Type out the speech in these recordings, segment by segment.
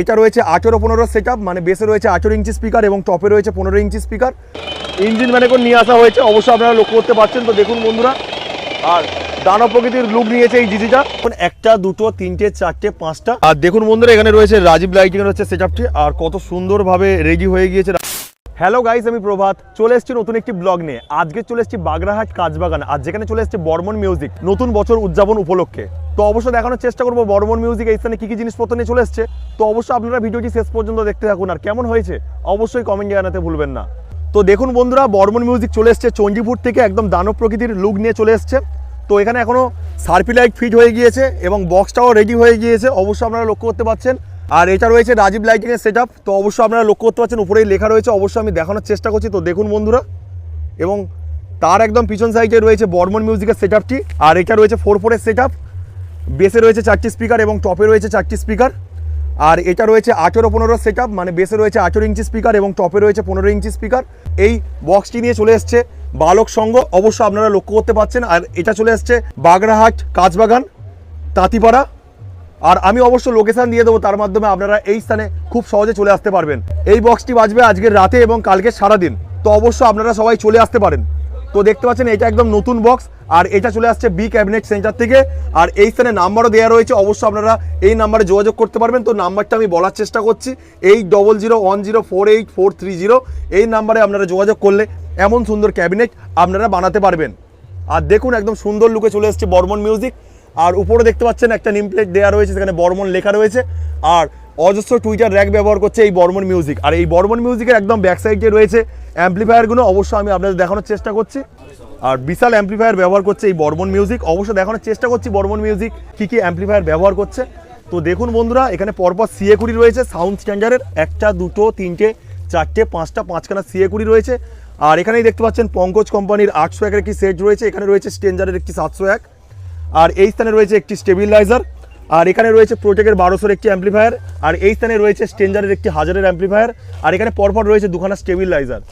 এটা রয়েছে আঠেরো পনেরো সেট মানে বেসে রয়েছে আঠেরো ইঞ্চি স্পিকার এবং টপে রয়েছে পনেরো ইঞ্চি স্পিকার ইঞ্জিন মানে করে নিয়ে আসা হয়েছে, অবশ্যই আপনারা লক্ষ্য করতে পারছেন। তো দেখুন বন্ধুরা, আর দানব প্রকৃতির লুক নিয়েছে এই জিজিটা একটা, দুটো, তিনটে, চারটে, পাঁচটা। আর দেখুন বন্ধুরা, এখানে রয়েছে রাজীব লাইটিং এর সেট আর কত সুন্দরভাবে রেডি হয়ে গিয়েছে। হ্যালো গাইস আমি প্রভাত। চলে এসেছি নতুন একটি ব্লগ নিয়ে। আজকে চলে এসেছি বাগরাহাট কাজবাগান, আর যেখানে চলে এসেছে বর্মন মিউজিক নতুন বছর উদযাপন উপলক্ষে। তো অবশ্যই দেখানোর চেষ্টা করব বর্মন মিউজিক এই স্থানে কী কী জিনিসপত্র নিয়ে চলে এসেছে। তো অবশ্যই আপনারা ভিডিওটি শেষ পর্যন্ত দেখতে থাকুন, আর কেমন হয়েছে, অবশ্যই কমেন্ট জানাতে ভুলবেন না। তো দেখুন বন্ধুরা, বর্মন মিউজিক চলে এসেছে চণ্ডীপুর থেকে, একদম দানব প্রকৃতির লুক নিয়ে চলে এসেছে। তো এখানে এখনও সার্পি লাইট ফিট হয়ে গিয়েছে, এবং বক্সটাও রেডি হয়ে গিয়েছে। অবশ্যই আপনারা লক্ষ্য করতে পারছেন আর এটা রয়েছে রাজীব লাইটিং এর সেট তো অবশ্যই আপনারা লক্ষ্য করতে পারছেন উপরেই লেখা রয়েছে, অবশ্যই আমি দেখানোর চেষ্টা করছি। তো দেখুন বন্ধুরা, এবং তার একদম পিছন সাইডে রয়েছে বর্মন মিউজিকের সেট আর এটা রয়েছে ফোর ফোরের সেট বেসে রয়েছে চারটি স্পিকার এবং টপে রয়েছে চারটি স্পিকার আর এটা রয়েছে আঠেরো পনেরো সেট মানে বেসে রয়েছে আঠেরো ইঞ্চি স্পিকার এবং টপে রয়েছে পনেরো ইঞ্চি স্পিকার এই বক্সটি নিয়ে চলে এসছে বালক সঙ্গ অবশ্য আপনারা লক্ষ্য করতে পারছেন আর এটা চলে এসছে বাগড়াহাট কাঁচবাগান, তাঁতিপাড়া। আর আমি অবশ্য লোকেশন দিয়ে দেবো, তার মাধ্যমে আপনারা এই স্থানে খুব সহজে চলে আসতে পারবেন। এই বক্সটি বাজবে আজকের রাতে এবং কালকে সারাদিন। তো অবশ্য আপনারা সবাই চলে আসতে পারেন। তো দেখতে পাচ্ছেন, এটা একদম নতুন বক্স আর এটা চলে আসছে বি ক্যাবিনেট সেন্টার থেকে। আর এই স্থানে নাম্বারও দেওয়া রয়েছে, অবশ্য আপনারা এই নাম্বারে যোগাযোগ করতে পারবেন। তো নাম্বারটা আমি বলার চেষ্টা করছি eight double zero one zero four eight four three zero এই নাম্বারে আপনারা যোগাযোগ করলে এমন সুন্দর ক্যাবিনেট আপনারা বানাতে পারবেন। আর দেখুন, একদম সুন্দর লুকে চলে এসছে বর্মন মিউজিক আর উপরে দেখতে পাচ্ছেন একটা নিম প্লেট দেওয়া রয়েছে, সেখানে বর্মন লেখা রয়েছে। আর অজস্র টুইটার র্যাক ব্যবহার করছে এই বর্মন মিউজিক আর এই বর্মন মিউজিকের একদম ব্যাক সাইডে রয়েছে অ্যাম্পলিফায়ারগুলো অবশ্যই আমি আপনাদের দেখানোর চেষ্টা করছি। আর বিশাল অ্যাম্পলিফায়ার ব্যবহার করছে এই বর্মন মিউজিক অবশ্যই দেখানোর চেষ্টা করছি বর্মন মিউজিক কী কী অ্যাম্পলিফায়ার ব্যবহার করছে। তো দেখুন বন্ধুরা, এখানে পরপর সিএ কুড়ি রয়েছে সাউন্ড স্ট্যান্ডার্ডের একটা, দুটো, তিনটে, চারটে, পাঁচটা, পাঁচখানা সিএ কুড়ি রয়েছে। আর এখানেই দেখতে পাচ্ছেন পঙ্কজ কোম্পানির আটশো একের একটি সেট রয়েছে, এখানে রয়েছে স্ট্যান্ডার্ডের একটি সাতশো এক। আর এই স্থানে রয়েছে একটি স্টেবিলাইজার, আর এখানে রয়েছে প্রোটেকের বারোশোর একটি অ্যাম্পলিফায়ার আর এই স্থানে রয়েছে স্টেঞ্জারের একটি হাজারের অ্যাম্পলিফায়ার আর এখানে পরপর রয়েছে দুখানা স্টেবিলাইজার।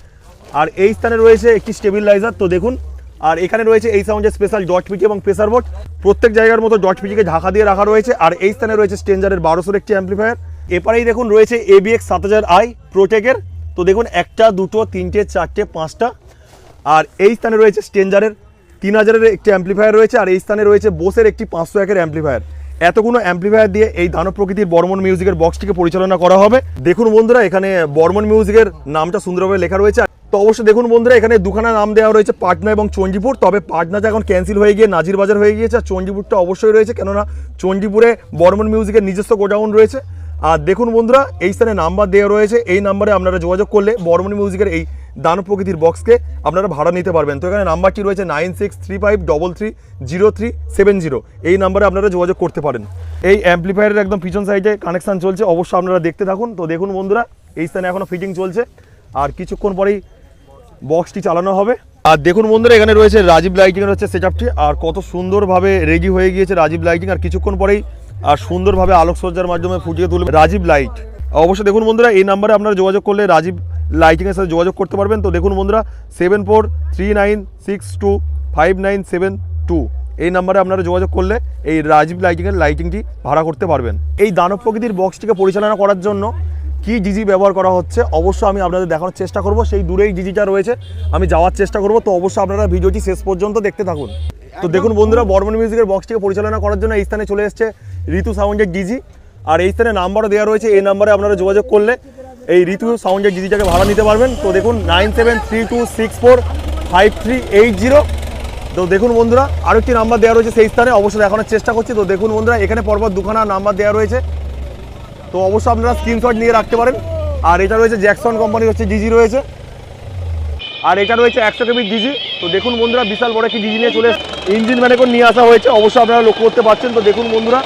আর এই স্থানে রয়েছে একটি স্টেবিলাইজার, তো দেখুন, আর এখানে রয়েছে এই সাউন্ডের স্পেশাল ডট পিটি এবং প্রেসার বোর্ড প্রত্যেক জায়গার মতো ডট পিটিকে ঢাকা দিয়ে রাখা রয়েছে, আর এই স্থানে রয়েছে স্টেঞ্জারের বারোশোর একটি অ্যাম্পলিফায়ার এপারেই দেখুন রয়েছে এবিএক্স সাত হাজার আই প্রোটেকের তো দেখুন একটা, দুটো, তিনটে, চারটে, পাঁচটা, আর এই স্থানে রয়েছে স্টেঞ্জারের তিন হাজারের একটি অ্যাম্পলিফায়ার রয়েছে আর এই স্থানে রয়েছে বোসের একটি পাঁচশো একের অ্যাম্পলিফায়ার এতগুলো অ্যাম্পলিফায়ার দিয়ে এই দানব প্রকৃতির বর্মন মিউজিকের বক্সটিকে পরিচালনা করা হবে। দেখুন বন্ধুরা, এখানে বর্মন মিউজিকের নামটা সুন্দরভাবে লেখা রয়েছে। তো অবশ্যই দেখুন বন্ধুরা, এখানে দুখানা নাম দেওয়া রয়েছে, পাটনা এবং চণ্ডীপুর। তবে পাটনাটা এখন ক্যান্সেল হয়ে গিয়ে নাজির বাজার হয়ে গিয়েছে, আর চণ্ডীপুরটা অবশ্যই রয়েছে। কেননা, চণ্ডীপুরে বর্মন মিউজিকের নিজস্ব গোডাউন রয়েছে। আর দেখুন বন্ধুরা, এই স্থানে নাম্বার দেওয়া রয়েছে। এই নাম্বারে আপনারা যোগাযোগ করলে বর্মন মিউজিকের এই দানব প্রকৃতির বক্সকে আপনারা ভাড়া নিতে পারবেন। তো এখানে নাম্বারটি রয়েছে nine six three five double three zero three seven zero এই নাম্বারে আপনারা যোগাযোগ করতে পারেন। এই অ্যাম্পলিফায়ারের একদম পিছন সাইডে কানেকশান চলছে, অবশ্যই আপনারা দেখতে থাকুন। তো দেখুন বন্ধুরা, এই স্থানে এখনও ফিটিং চলছে। আর কিছুক্ষণ পরেই বক্সটি চালানো হবে। আর দেখুন বন্ধুরা, এখানে রয়েছে রাজীব লাইটিংয়ের হচ্ছে সেটআপটি আর কত সুন্দরভাবে রেডি হয়ে গিয়েছে রাজীব লাইটিং আর কিছুক্ষণ পরেই, আর সুন্দরভাবে আলোকসজ্জার মাধ্যমে ফুটিয়ে তুলবে রাজীব লাইট অবশ্যই দেখুন বন্ধুরা, এই নাম্বারে আপনারা যোগাযোগ করলে রাজীব লাইটিংয়ের সাথে যোগাযোগ করতে পারবেন। তো দেখুন বন্ধুরা seven four three nine six two five nine seven two এই নাম্বারে আপনারা যোগাযোগ করলে এই রাজীব লাইটিংয়ের লাইটিংটি ভাড়া করতে পারবেন। এই দানব প্রকৃতির বক্সটিকে পরিচালনা করার জন্য কি ডিজি ব্যবহার করা হচ্ছে, অবশ্যই আমি আপনাদের দেখানোর চেষ্টা করব। সেই দূরেই ডিজিটা রয়েছে, আমি যাওয়ার চেষ্টা করব। তো অবশ্যই আপনারা ভিডিওটি শেষ পর্যন্ত দেখতে থাকুন। তো দেখুন বন্ধুরা, বর্মন মিউজিকের বক্সটিকে পরিচালনা করার জন্য এই স্থানে চলে এসছে ঋতু সাউন্ডের ডিজি আর এই স্থানে নাম্বারও দেওয়া রয়েছে, এই নাম্বারে আপনারা যোগাযোগ করলে এই ঋতু সাউন্ডের ডিজিটাকে ভাড়া নিতে পারবেন। তো দেখুন, nine seven three two six four five three eight zero. তো দেখুন বন্ধুরা আরও একটি নাম্বার দেওয়া রয়েছে সেই স্থানে, অবশ্যই দেখানোর চেষ্টা করছি। তো দেখুন বন্ধুরা, এখানে পরপর দুখানা নাম্বার দেওয়া রয়েছে। তো অবশ্যই আপনারা স্ক্রিনশট নিয়ে রাখতে পারেন। আর এটা রয়েছে জ্যাকসন কোম্পানির হচ্ছে ডিজি রয়েছে। আর এটা রয়েছে একশো কেবির ডিজি তো দেখুন বন্ধুরা, বিশাল বড় একটি ডিজি নিয়ে চলে ইঞ্জিন মানে করে নিয়ে আসা হয়েছে। অবশ্যই আপনারা লক্ষ্য করতে পারছেন। তো দেখুন বন্ধুরা,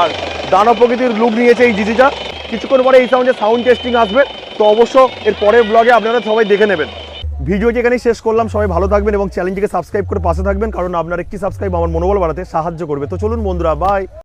আর দানব প্রকৃতির লুক নিয়েছে এই ডিজিটা কিছুক্ষণ পরে এই সাউন্ডে সাউন্ড টেস্টিং আসবে। তো অবশ্য এর পরের ব্লগে আপনারা সবাই দেখে নেবেন। ভিডিওটি এখানেই শেষ করলাম, সবাই ভালো থাকবেন এবং চ্যানেলটিকে সাবস্ক্রাইব করে পাশে থাকবেন, কারণ আপনার একটি সাবস্ক্রাইব আমার মনোবল বাড়াতে সাহায্য করবে। তো চলুন বন্ধুরা বাই